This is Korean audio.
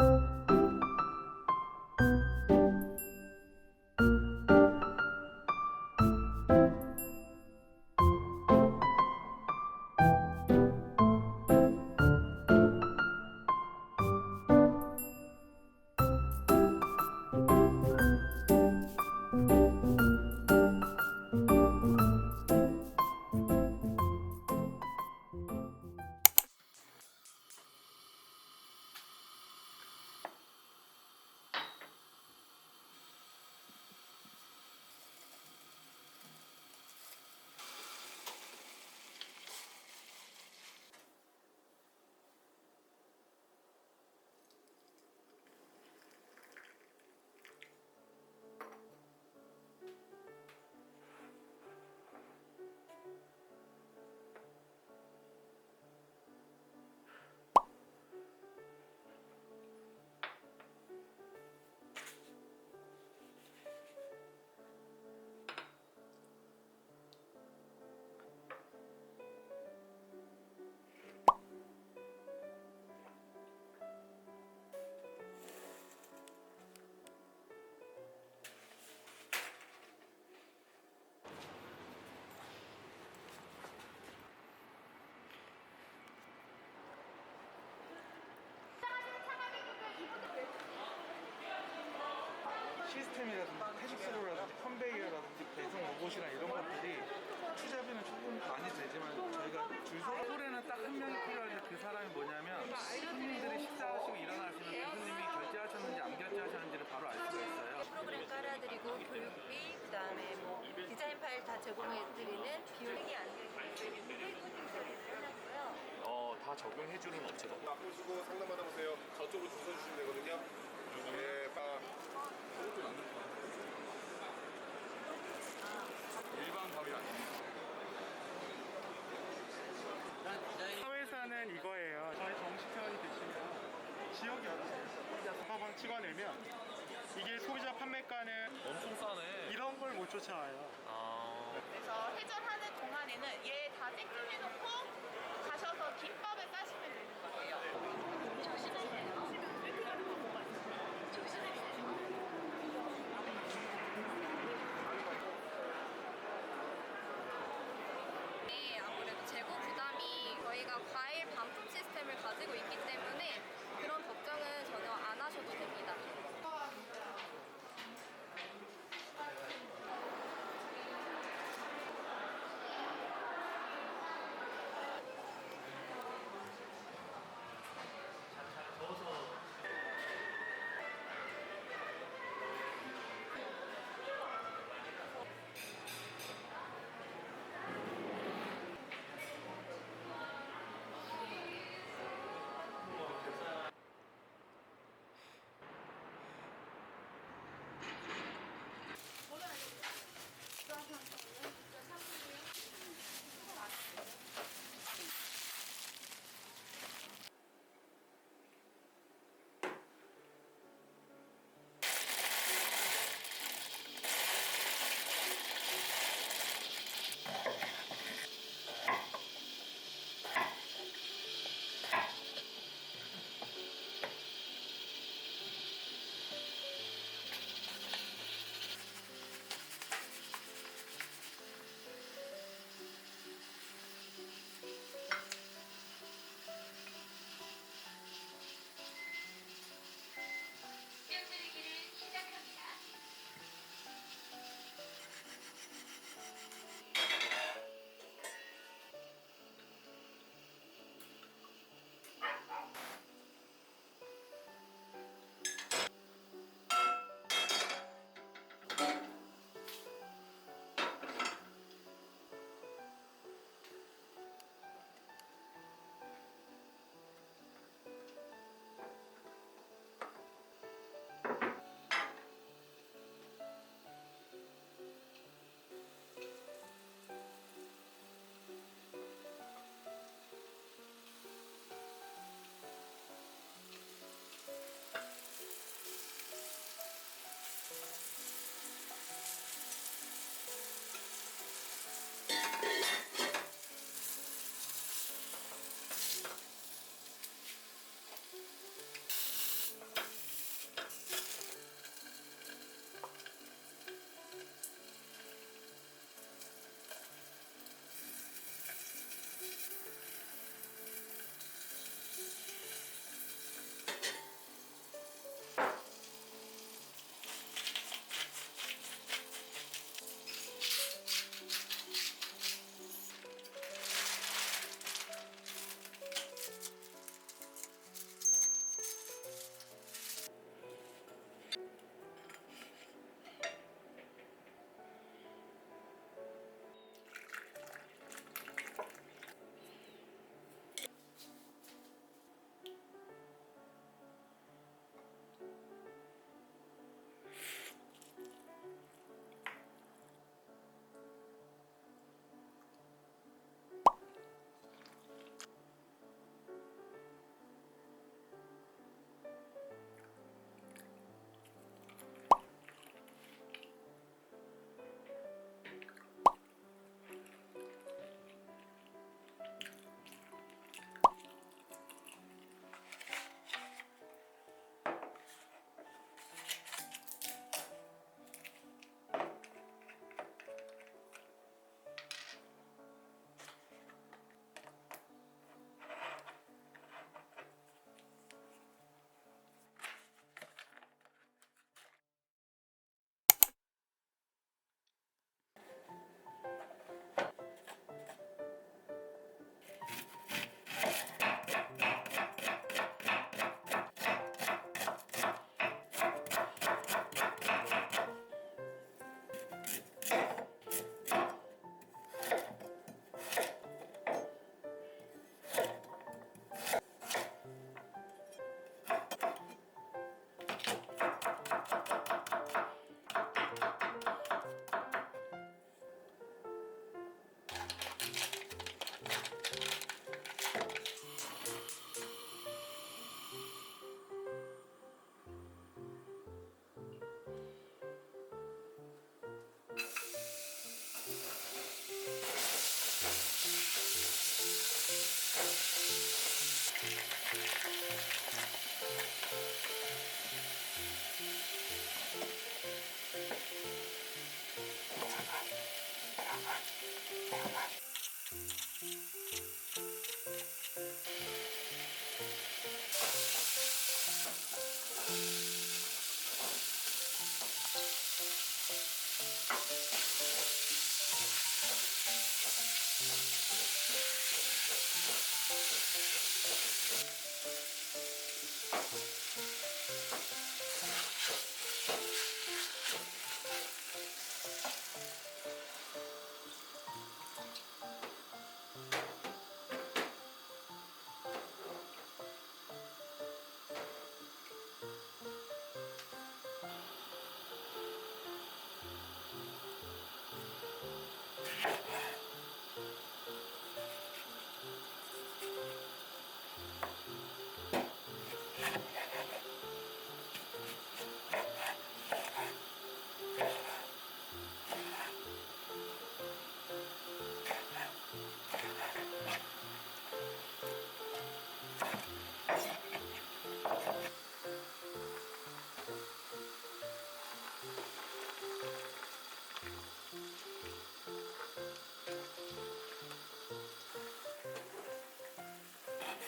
you 시스템이라든지 태식수로라든지 컨베이어라든지 배송 로봇이나 이런 것들이 투자비는 조금 많이 들지만 저희가 줄 서서 홀에는 딱 한 명이 필요한데 그 사람이 뭐냐면 손님들이 식사하시고 일어나시면 그 손님이 결제하셨는지 안 결제하셨는지를 바로 알 수가 있어요. 프로그램 깔아드리고 교육비 그다음에 뭐 디자인 파일 다 제공해드리는 비용이 안 되는 끝났고요. 어, 다 적용해주는 업체가 없나? 보시고 상담 받아보세요. 저쪽으로 줄 서주시면 되거든요. 네, 빠. 일반 밥이 아니에요. 사회사는 이거예요. 저희 정식 회원이 되시면 지역이 어디세요? 서방 찍어내면 이게 소비자 판매가는 엄청 싸네. 이런 걸 못 쫓아와요. 아, 그래서 회전하는